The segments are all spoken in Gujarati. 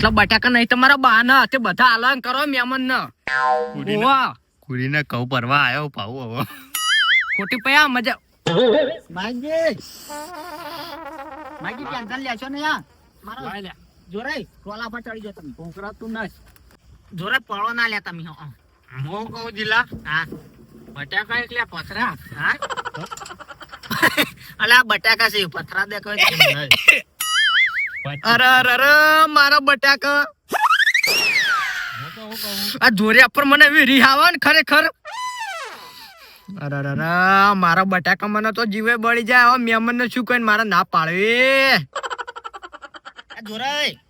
એટલા બટાકા નહીં તમારા બા ના તે બધા આલન કરો મેમન ન ઓવા કુડીને કહું પરવા આવ્યો પાઉ હવે. ખોટી પયા મજા માગી. માગી ટેન્શન લેશો ને યા મારો જોરાઈ ટોલા પર ચડી જો તમે. ભોંકરા તું ના જોરાઈ પળો ના લે તમે હો. હું કહું જીલા? હા. બટાકા એટલે પથરા. હા? અલા બટાકા છે પથરા દેખો અરે અરે અરે મારા બટાકા. આ જોરિયા પર મને એવી રીહ આવે ને ખરેખર. અરે અરે અરે મારા બટાકા મને તો જીવે બળી જાય. હવે મેમન ને શું કહીને મારા ના પાડવી? આ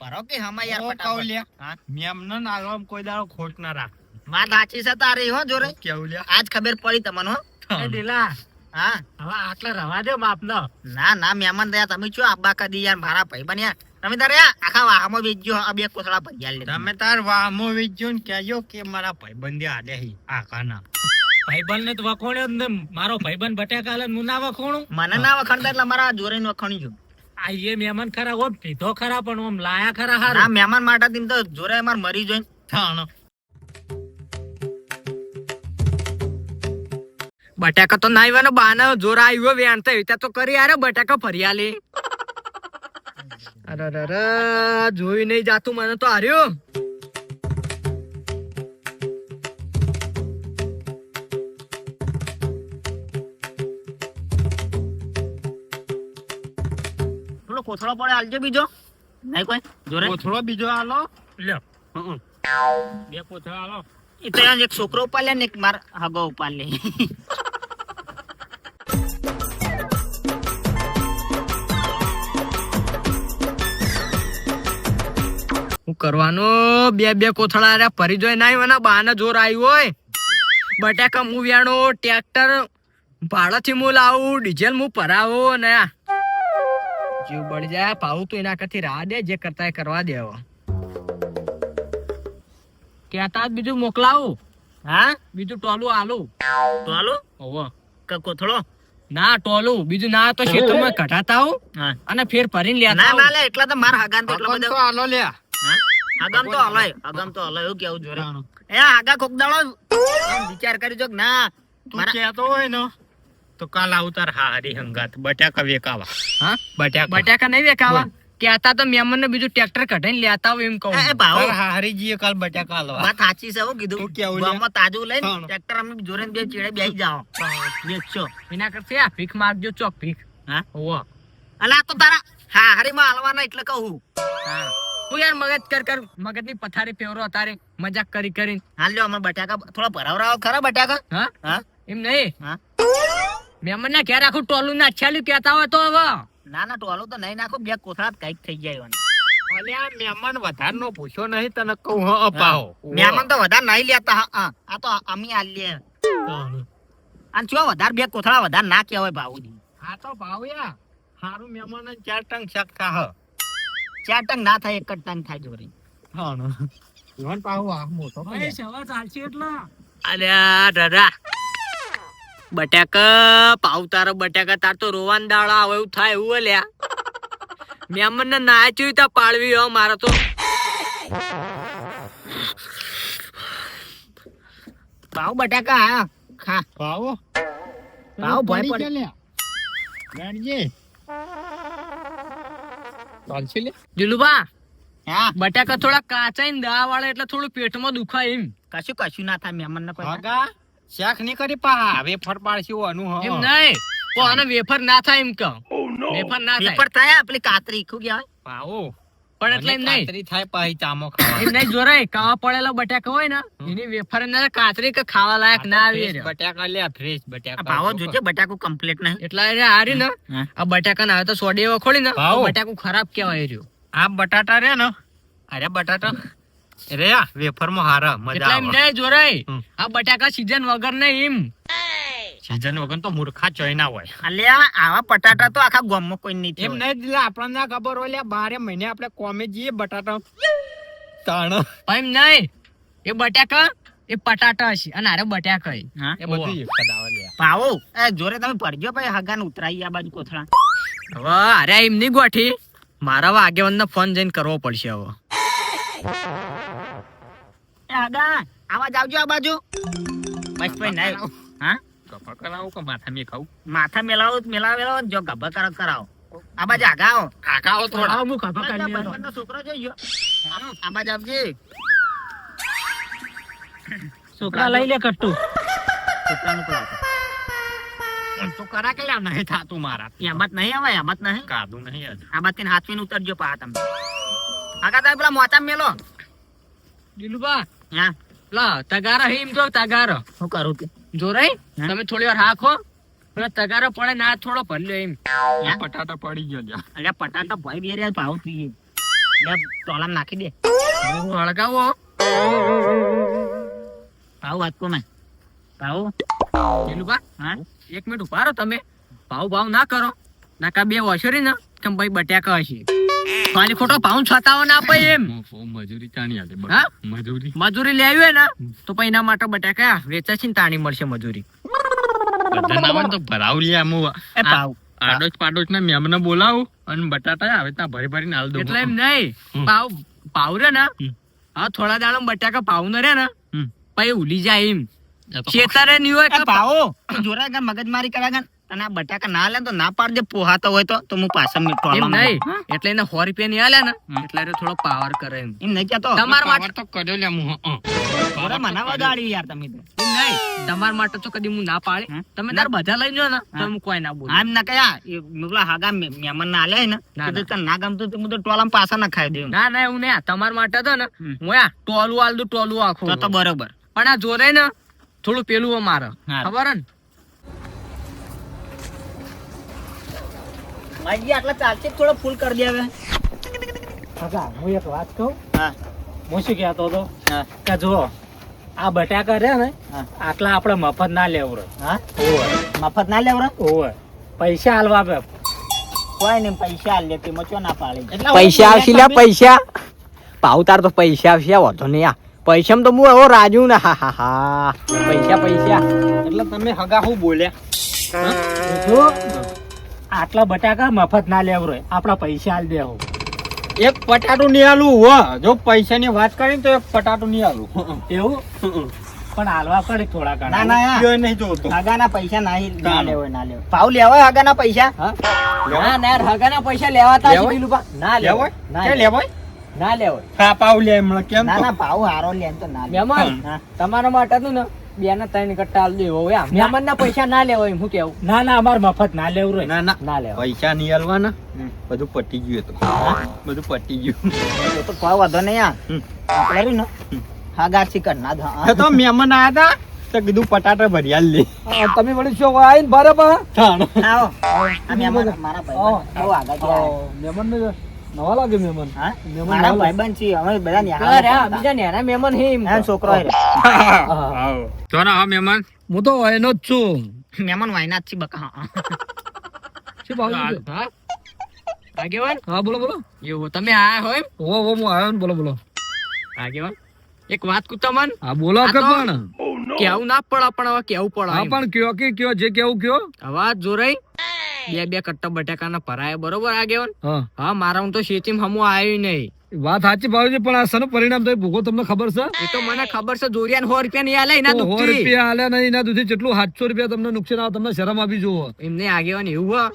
પરો કે હમા યાર ફટાફટ હા. મેમને નાલવામાં કોઈ દાડો ખોટ ના રાખ. વાત સાચી છે તારી હો જોરે કેવું લ્યા? આજ ખબર પડી તમને હો. ઢીલા. હા. હવે આટલા રવા દે બાપ નો ના ના મહેમાન દયા તમે છો આબા કદી યાર મારા ભાઈ બન્યા. તમે તારે આખા વાહમાં વેચજો આ બે કોથળા ભર્યા લે તમે તાર વામો વીજજો ને કહેજો કે મારા ભાઈબંધી આડે હી આ કાના. ભાઈબંધ ને તો વખોણ્યો ને મારો ભાઈબંધ બટાકા લે હું ના વખોણું મને ના વખણતા એટલે મારા જોરે વખણી વખાણી છું. આ એ મહેમાન ખરા ઓમ પીધો ખરા પણ ઓમ લાયા ખરા ના હારું મહેમાન માટે તેમ તો જોરે માર મરી જોઈને. થાણ. બટાકા તો ના આવ્યા ને બાના જોર આવ્યો વેણ થયો ત્યાં તો કરી આરે બટાકા ફરી આલે. અરે અરે અરે જોઈ નહીં જાતું મને તો હાર્યો થોડો કોથળો પડે આલજો બીજો. નહીં કોઈ જોરે. કોથળો બીજો આલો લ્યો બે કોથળા આલો એ તો એક છોકરો ઉપાડ ને એક માર હગો ઉપાડ લે કરવાનો? બે બે કોથળા આર્યા ફરી જોઈ ના મને બાને જોર આવ્યું હોય. બટાકા હું વ્યાણો ટ્રેક્ટર ભાડાથી હું લાવું ડીઝલ હું ભરાવો ને જીવ બળી જાય પાવું તો એના કરતી રાહ દે જે કરતા એ કરવા દે કેતા કહેતા બીજું મોકલાવું? હા? બીજું ટોલું આલું. ટોલું? ઓવો કોથળો? ના ટોલું. બીજું ના તો ખેતરમાં કઢાતા હું. અને ફેર ભરીને લેતા ના ના લે એટલા તો માર હગાન તો એટલો બધો આલો લ્યા. હા? તો હલાય હગામ તો હલાય એવું કેવું જોરે? એ આગા કોક વિચાર કરી કે ના તું કહેતો હોય ને તો કાલ આવું તાર હારી હંગાત. બટાકા વેકાવા. હા? બટાકા. બટાકા નહીં વેકાવા? કહેતા તો મેમન ને બીજું ટ્રેક્ટર કઢાઈને લેતા આવું એમ કહું. એ, ભાવ. તાર હારી જીએ કાલ બટાકા આલવા વાત સાચી છે હો કીધું. કેવું? ગામમાં તાજું લઈને ટ્રેક્ટર અમે ને બે ચીડે બેસી જાઓ આ ભીખ માગજો ચોક ભીખ. હા? હોવે. અલા તો તારા હા હારીમાં હાલવાના એટલે કહું. હા. તું યાર મગજ કર કર મગજની પથારી ફેવરો અતારે મજાક કરી કરી હાલ લ્યો અમાર બટાકા થોડા ભરાવરાવો ખરા બટાકા? હા? હા? એમ નહીં? હા? મેમન ના ઘેર આખું ટોલું ના છેલ્યું કહેતા હોય તો હવે. ના ના ટોલું તો નહીં નાખો બે કોથળા કંઈક થઈ જાય એવાનું. અલ્યા મહેમાન વધાર નો પૂછ્યો નહીં તને કહું હ અપાવો. મહેમાન તો વધારે નહીં લેતા હા, હા. આ તો અમે આલીએ અને ચો વધારે બે કોથળા વધારે ના કહેવાય ભાવજી હા તો ભાવ્યા હારું મહેમાન ચાર ટંગ શકતા થા ચાર ટંગ ના થાય એક જ ટંગ થાય જોરી હા જીવન પાહુ આ મોટો અલ્યા દાદા. બટાકા પાવ તારો બટાકા તાર તો રોવાન દાડા આવે એવું થાય એવું અલ્યા. મેમન ને નાચ્યું તા પાળવી હો મારે તો. ભાવ બટાકા હા ખા. પાવો? ભાવ ભય પડે ગાડીએ ચાલશે લે. જુલુબા હા? બટાકા થોડા કાચા ને દા વાળા એટલે થોડું પેટમાં દુખાય એમ. કશું કશું ના થાય મહેમાન ને કોઈ હગા નહીં કરી પા વેફર પાડશું આનું હ. એમ નહીં. તો આને વેફર ના થાય એમ કહો. વેફર ના થાય. વેફર થાય આપણી કાતરી ખુ ગયા પાવો પણ એટલે એમ નહીં. થાય પાહી ચામો ખાવા એમ નહીં જોરાય કાવા પડેલો બટાકા હોય ને એની વેફર અંદર કાતરી કે ખાવા લાયક ના આવી રહ્યો. બટાકા લે ફ્રેશ બટાકા. ભાવો જોજે બટાકું કમ્પ્લીટ નહીં. એટલા એ હારી ને આ બટાકા ના આવે તો સોડી વખોડી ને. બટાકું ખરાબ કેવાય રહ્યું. આ બટાટા રે ને અરે બટાટા રે વેફરમાં હારા મજા એટલે એમ આવે. નહીં જોરાય આ બટાકા સીઝન વગર ને એમ. સીઝન વગર તો મૂર્ખા ચોય ના હોય. અલ્યા આવા પટાટા તો આખા ગામમાં કોઈ નહીં એમ નહીં એટલે આપણને ના ખબર હોય બારે મહિને આપણે કોમે જઈએ બટાટા. તાણ. એમ નહીં એ બટાકા એ પટાટા છે અને આરે બટાકા એ બધું આવે ભાવો એ જોરે તમે પડજો ભાઈ હગાન ઉતરાઈ આ બાજુ કોથળા. હવે અરે એમ નહીં ગોઠી મારા આગેવાન ફોન જઈને કરવો પડશે હવે. એ આગા આવાજ આવજો આ બાજુ. બસ ભાઈ નહીં. હા? ગપ્પા કરાવું કે માથા મેં ખાવું? માથા મેલાવો તો મેલાવેલો જો ગભા કરો કરાવો. આ બાજુ આગા આવો કાકાઓ થોડા. હું. છોકરો જોઈ આ બાજુ આવજે. છોકરા લઈ લે કટ્ટુ. છોકરાનું પેલા તો કરા કે લ્યા નહીં થાતું મારા. એમત નહીં આવે એમત નહીં. કાદું નહીં આ આ બાજુ હાથવીને ઉતરજો પા તમે. આગા તમે પેલા મોચા મેલો. દિલુબા હા. લા તગારા હિમ તો તગારો. શું કરું તે? જોરાઈ? તમે થોડી વાર હાખો પેલો તગારો પડે ના થોડો ભરલ્યો એમ? પટાટા પડી ગયો અલ્યા પટાટા ભાઈ બે રહ્યા ભાવ થઈ ગયો ટોલામ નાખી દે. હળગાવો. ભાવ વાત કો મેં ભાવ દિલુબા હા? એક મિનિટ ઊભા રહો તમે. ભાવ ભાવ ના કરો. નાકા બે વસરી ને કેમ ભાઈ બટ્યાકા હશે. ખાલી ખોટો પાઉન છતાવો ના આપે એમ. મજૂરી તાણી આલે હા? મજૂરી. મજૂરી લેવી હોય ને તો પછી એના માટે બટાકા વેચાશે ને તાણી મળશે મજૂરી. બધા ના આવે ને તો ભરાવ લે આમ એ ભાવ. આડોશ પાડોશ ના મેમને બોલાવું અને બટાટા આવે ત્યાં ભરી ભરીને હાલ દો એટલે એમ નહીં પાવ ભાવ રે ને. હા થોડા દાડા બટાકા પાવ ન રે ને પછી ઉલી જાય એમ. છેતરે નહીં હોય એ જોરા મગજ મગજમારી કર્યા ગા તને આ બટાકા ના લે તો ના પાડજે પોહાતો હોય તો. તો હું પાછા મીઠો એમ નહીં. એટલે એને સો રૂપિયા ની આલે ને એટલે એને થોડો પાવર કરે એમ. એમ નહીં કેતો તમારા માટે તો કર્યો લે હું હં. જોરા મને વગાડી યાર તમે તો. એમ નહીં. તમારા માટે તો કદી હું ના પાડે. તમે તાર બધા લઈ જાઓ ને તો હું કોઈ ના બોલું. આમ ના કયા એ મેં હાગા મહેમાન ના આલે ને ના, તને ના ગમતું તો હું તો ટોલામ પાછા ના ખાઈ દઉં. ના ના એવું ને તમારા માટે તો ને હું આ ટોલું આલ દઉં ટોલું આખું. તો તો બરોબર. પણ આ જોરે ને થોડું પેલું અમારે. ખબર ને? માજી આટલા ચાલશે થોડો ફૂલ કરી દે હવે. કાકા હું એક વાત કહું? હા. હું શું કહેતો હતો? હા. કે જો આ બટાકા રહ્યા ને આટલા આપણે મફત ના લેવડે. હા? ઓવે. મફત ના લેવરા ઓવે. પૈસા હાલવા આપે કોઈ નહીં પૈસા હાલ લેતી મચો ના પાડી. પૈસા આવશે લ્યા પૈસા. પાવ તાર તો પૈસા આવશે વધો નહીં આ. પૈસા તો હું એવો રાજુ ને હા હા હા. પૈસા પૈસા. એટલે તમે હગા હું બોલ્યા. જો. આટલા બટાકા મફત ના લેવડે આપણા પૈસા આલ દે એક પટાટું નહીં આલું હો. જો પૈસાની વાત કરી તો એક પટાટું નહીં આલું એવું? પણ હાલવા પડે થોડા ના ઘણા. ના ના જો નહીં જોતો હગાના પૈસા નહીં ના લેવો લેવાય ના લેવાય. ભાવ લેવાય હગાના પૈસા? ના ના હગાના પૈસા લેવાતા? છે પેલું. ના લેવાય. ના લેવો ના લેવાય. હા પાવ લે હમણાં કેમ ના ના ભાવ હારો લે તો ના લે. મહેમાન હા. તમારા માટે હતું ને. બે ના ત્રણ કટ્ટા આલ દેવો મેમન મહેમાન ના. પૈસા ના લેવો એમ હું કેવું? ના ના અમાર મફત ના લેવું રે ના ના. ના લેવા પૈસા નહીં આલવાના. બધું પટી ગયું તો. બધું પટી ગયું. તો કોઈ વાંધો નહીં હમ. આપણે રહ્યું ને હગા ચિકન ના દો તો મહેમાન આયા હતા તો કીધું પટાટા ભર્યા લે તમે વળી શું આવીને બરાબર. આવો. આ મહેમાન મારા ભાઈ બહુ આગળ છે આ. નવા લાગે મહેમાન. હા? મારા ભાઈબંધ છે અમે બધા ન્યા બીજા નેના મહેમાન હે એમ. છોકરો હે. તો ના હા મહેમાન. હું તો વાયનો જ છું. મહેમાન વાયના જ છે બકા શું ભાવ હા. આગેવાન? હા બોલો બોલો. એવું તમે આયા હોય? ઓ ઓ હું આવ્યો ને બોલો બોલો. આગેવાન એક વાત કહું તમને? હા બોલો કે પણ. કેવું ના પડે પણ હવે કેવું પડે હા પણ કયો કે કયો જે કેવું કયો? અવાજ જોરાઈ બે બે કટ્ટા બટાકાના ભરાય બરોબર આ હા. હા મારા હું તો શેતીમ હમું આવ્યું નહીં વાત સાચી ભાવજી પણ આ શેનું પરિણામ તો ભૂગો તમને ખબર છે? એ તો મને ખબર છે જોરિયાન સો રૂપિયા નહીં આલે એના સો રૂપિયા આલ્યા નહીં એના દૂધી જેટલું સાતસો રૂપિયા તમને નુકસાન આવે તમને શરમ આવી જુઓ. એમ નહીં આગેવાન એવું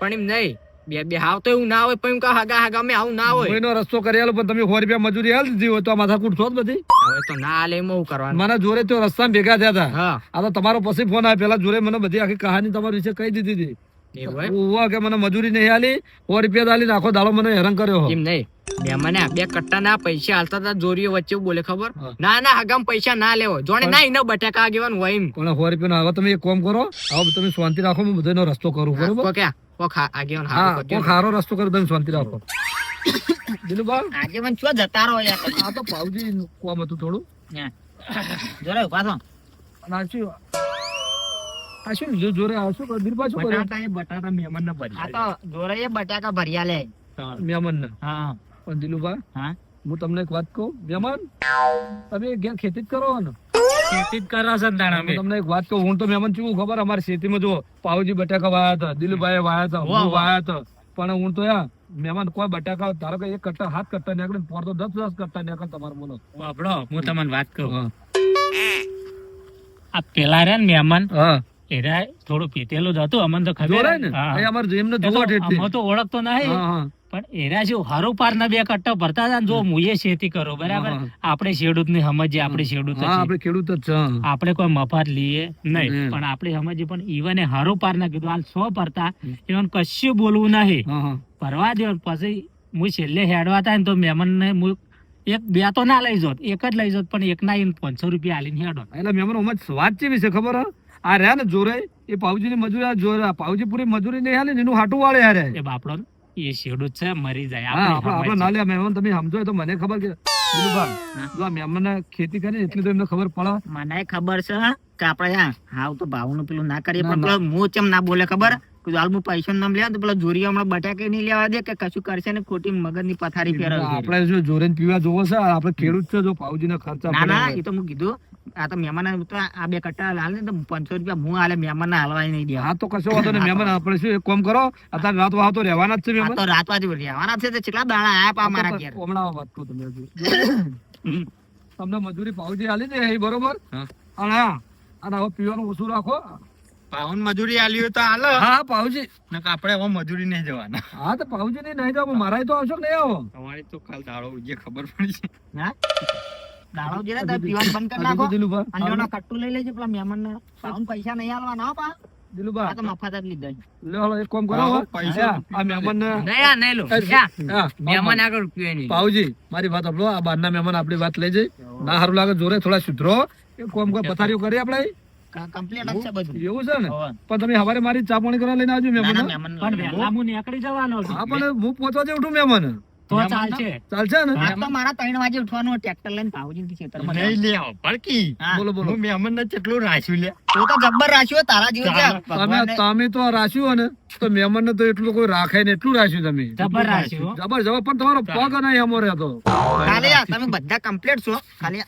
પણ એમ નહીં બે બે હાવ તો એવું ના હોય પણ એમ કહે હગા હગા મેં આવું ના હોય. કોઈનો રસ્તો કરી આલો પણ તમે સો રૂપિયા મજૂરી હાલ દીધી હોય તો આ માથાકૂટ છો જ બધી. હવે તો ના આલે એમાં હું કરવાનું? મને જોડે તો રસ્તામાં ભેગા થયા હતા. હા. આ તો તમારો પછી ફોન આવ્યો પેલા જોડે મને બધી આખી કહાની તમારી વિશે કહી દીધી હતી. એવું કે મને મજૂરી નહીં આલી સો રૂપિયા આલી આખો દાડો મને હેરાન કર્યો એમ નહીં. બે બે કટ્ટા ના પૈસા હાલતા હતા જોરીઓ વચ્ચે બોલે ખબર? ના ના હગામ પૈસા ના લેવો. જોડે ના એનો બટાકા આગેવાન હોય એમ. પણ સો રૂપિયા હવે તમે એક કોમ કરો હવે તમે શાંતિ રાખો હું બધાનો રસ્તો કરું બરોબર? કો આગેવાન હા હારું ખારો રસ્તો કરો તમે શાંતિ રાખો. દિલુબા? આજે મને જતા રહો યાર? આ તો પાવજી કોમ હતું થોડું. જોરે ઊભા થો. અને આ શું લીધું જોરે આ શું કર્યું? દિલુબા શું કર્યું. બટાટા એ બટાટા મહેમાન ના ભરી આ તો જોરે એ બટાકા ભર્યા લે. મહેમાનને હા. પણ દિલુભા હા. હું તમને એક વાત કહું. મહેમાન તમે ઘેર ખેતી જ કરો ને. ખેતી જ કરો છો ને હું તમને એક વાત કહું હું તો મહેમાન છું ખબર અમારી ખેતીમાં જો પાવજી બટાકા વાયા હતા દિલુભાઈ વાયા હતા હું વાયા હતા. પણ હું તો યા મહેમાન કોઈ બટાકા ધારો કે એક કટ્ટા હાથ કટ્ટા નીકળે ને પોર તો દસ દસ કટ્ટા નીકળે તમારે બોલો આપડો હું તમને વાત કહું. આ પેલા રહ્યા ને મહેમાન હા. એરા થોડું પીતેલું જ હતું અમને તો ખબર ને? તો ઓળખતો નહીં. પણ એરા શું હારો પાર ના બે કટ્ટા ભરતા હતા જો મુએ ખેતી કરો બરાબર? આપણે ખેડૂત ને સમજીએ આપણે ખેડૂત. આપણે ખેડૂત જ આપણે કોઈ મફત લઈએ નહીં પણ આપણે સમજીએ પણ ઈવને હારો પાર ના કીધું હાલ સો ભરતા. હમ. કશું બોલવું નહીં. ભરવા દો પછી હું છેલ્લે હેડવા થાય ને તો મહેમાન ને હું એક બે તો ના લઈ જોત એક જ લઈ જોત પણ એક ના પાંચસો રૂપિયા આલીને હેડો. એટલે મહેમાન વાત ચેવી છે ખબર હે? આ રહ્યા ને જોરે એ પાવજી ની મજૂરી આ જોરે પાઉજી પૂરી મજૂરી નહીં હાલે એનું હાટું વાળે હારે એ બાપડો એ ખેડૂત છે મરી જાય આપણે આપણે ના લે મહેમાન તમે સમજો તો મને ખબર કે જો આ મહેમાન ખેતી કરે એટલી તો એમને ખબર પડે. મને ખબર છે કે આપણે હા હાવ તો ભાવનું પેલું ના કરીએ ના, પણ પેલો મું ચમ ના બોલે ખબર? હું પૈસા નામ લેવા તો પેલો જોરી હમણાં બટાકે નહીં લેવા દે કે કશું કરશે ને ખોટી મગજની પથારી ફેરવશે. આપણે જો જોરે ને પીવા જોવો છે આપણે ખેડૂત છે જો પાવજી ના ખર્ચા ના ના એ તો હું કીધું આ તો મહેમાન તો આ બે કટ્ટા હાલ ને તો પાંચસો રૂપિયા હું હાલે મહેમાન ને હાલવાય નહીં દે. હા તો કશો વાંધો નહીં મહેમાન આપણે શું એક કામ કરો અત્યારે રાત વાહ તો રહેવાના જ છે મહેમાન. તો રાત બાજુ રહેવાના છે તો કેટલા દાણા આયા પા મારા ઘેર? હમણાં વાત કહું તમને તમને મજૂરી પાવજી આલી દે એ બરોબર? હા. અને અને હવે પીવાનું ઓછું રાખો. પાવન મજૂરી આલી હોય તો હાલો. હા પાવજી નકર આપણે હવે મજૂરી નહીં જવાના. હા તો પાવજી નહીં નહીં જાવ મારા તો આવશો કે નહીં આવો? તમારી તો કાલ દાડો જે ખબર પડી છે. હા? દાડો જે ને પીવાનું બંધ કરી નાખો. અને જોના કટ્ટુ લઈ લેજો પેલા મહેમાન ને પાઉન પૈસા નહીં હાલવાના હો પા. દિલુભા. આ તો મફત જ લીધા છે. એક કામ કરો પૈસા. આ મહેમાન ને નહીં નહીં લો. મહેમાન આગળ રૂપિયો નહીં. પાવજી મારી વાત આપડો આ બહારના મહેમાન આપણી વાત લઈ જઈ ના સારું લાગે જોરે થોડા સુધરો. કોમ કામ કોઈ પથારીઓ કરી આપણે. ક- છે બધું. એવું છે ને. પણ તમે હવારે મારી ચા પાણી કરવા લઈને આવજો મહેમાન. પણ હું નીકળી જવાનો છું. હા પણ હું પહોંચવા જે ઉઠું મહેમાન. તો ચાલશે. ચાલશે ને? આ તો મારા ત્રણ વાગે ઉઠવાનું ટ્રેક્ટર લઈને પાવજી થી ખેતરમાં નહીં લે પડકી બોલો બોલો. મેં અમન ને કેટલું રાશ્યું લે? તો તો જબ્બર રાખ્યો તારા જેવું છે. તમે તમે તો રાખ્યું ને તો મેમન ને તો એટલું કોઈ રાખે ને એટલું રાશ્યું તમે. જબર રાખ્યું. જબર જબર પણ તમારો પગ નહીં અમો રહેતો. ખાલી આ તમે બધા કમ્પ્લીટ છો. ખાલી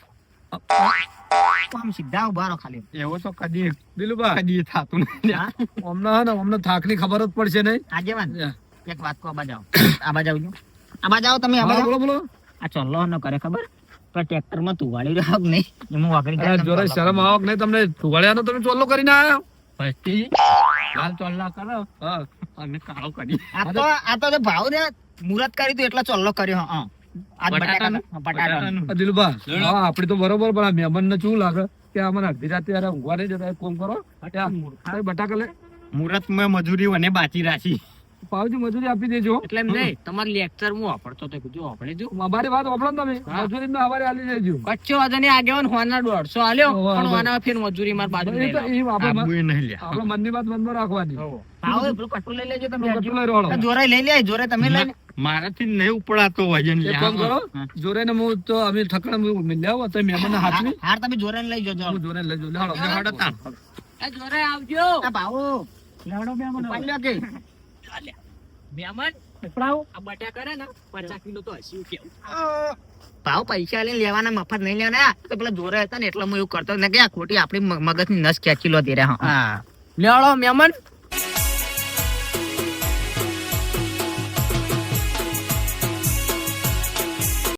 આમ સીધા ઊભા રહો ખાલી. એવો તો કદી? કદી થતું નહીં લે. હા? અમને હે ને અમને થાકની ખબર જ પડશે નહીં. આજે યા. એક વાત કહો આબા જાઓ. આબા આબા જાઓ તમે આબા બોલો બોલો. આ ચલ્લો ન કરે ખબર? ટ્રેક્ટરમાં તુવાડી રહ્યો કે નહીં. એમાં જાય જોરે શરમ આવક નહીં તમને. ટુવાળિયાનો તમે ચોલ્લો કરીને આવ્યો પછી? હાલ ચોલ્લા કરો. હા. અને કાળો કરી. આ તો આ તો ભાવ ને મુરત કરી તું એટલો ચલ્લો કર્યો હા આપડી તો બરોબર પણ આ મહેમાન ને શું લાગે? કે અમને અડધી રાતે યાર ઊંઘવા નહીં જતા કોમ કરો. આ બટાકા લે. મુરત મેં મજૂરી અને બાચી રાખી. પાવજી મજૂરી આપી દેજો. એટલે એમ નહીં તમારે લેક્ચર હું વાપરતો તો કીધું વાપરી દઉં અમારી વાત વાપરો તમે. મજૂરી ને અમારે આલી દેજો કચ્છો વાંધો નહીં આગેવાન હોના દોઢસો આલ્યો પણ. હોના ફેર મજૂરી માર બાજુ નહીં તો લાવો. એ આપણે નહીં લે આપણે મનની વાત મનમાં રાખવાની. ભાવ પેલું કટુ લઈ લેજો તમે કટુ લઈ રહ્યો. જોરે લઈ લે જોરે તમે લઈ મારાથી નહીં ઉપડાતો વજન લે કામ કરો જોરે ને હું તો અમે ઠકડા મિલ્યા તો મહેમાન ને હાર તમે જોરે લઈ જજો. હું જોરે લઈ જાઉં. લે હાલો. હડતા જોરે આવજો. આ ભાવો લેવડો બે મને. ઉપાડી લ્યો કે મહેમાન ઉપડાવો. આ બટાકા રે ને પચાસ કિલો તો હસી કેવું ભાવ પૈસા લઈને લેવાના મફત નહીં લેવાના. તો પેલા જોરે હતા ને એટલે હું એવું કરતો. ને કે આ ખોટી આપણી મગજની નસ ખેંચી લો દે હા. લેવાડો મહેમાન.